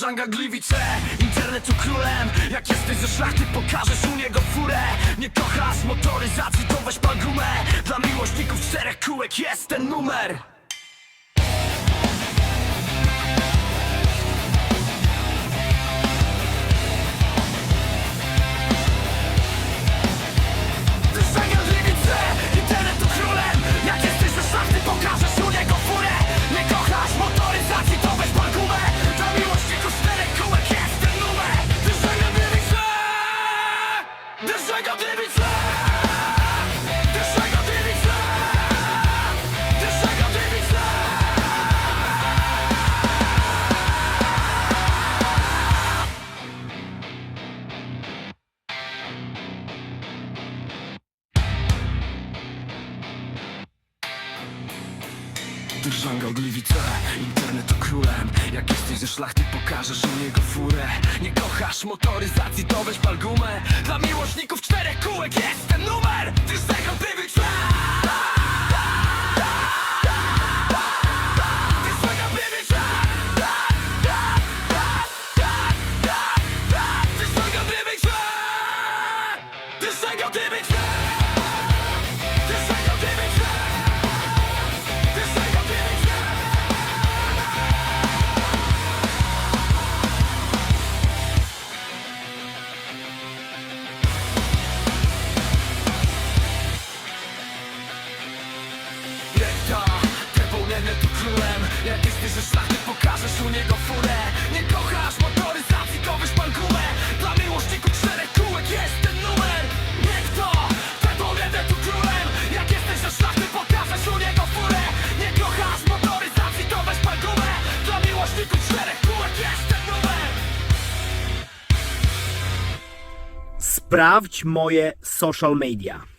Żanga Gliwice, internetu królem. Jak jesteś ze szlachty, pokażesz u niego furę. Nie kochasz motoryzacji, to weź pan gumę. Dla miłośników czterech kółek jest ten numer Żanga Gliwice, internetu królem Jak jesteś ze szlachty, pokażesz u niego furę. Nie kochasz motoryzacji, to weź pal gumę Dla miłośników czterech kółek jest ten numer. Żanga Gliwice Żanga Gliwice Żanga Gliwice królem Jak jesteś ze szlachty, pokażesz u niego furę. Nie kochasz motoryzacji, to weź pan gumę Dla miłośników czterech kółek jest ten numer. Niekto, trybunemy tu królem. Jak jesteś ze szlachty, pokażesz u niego furę. Nie kochasz motoryzacji, to weź pan gumę Dla miłośników czterech kółek jest ten numer. Sprawdź moje social media.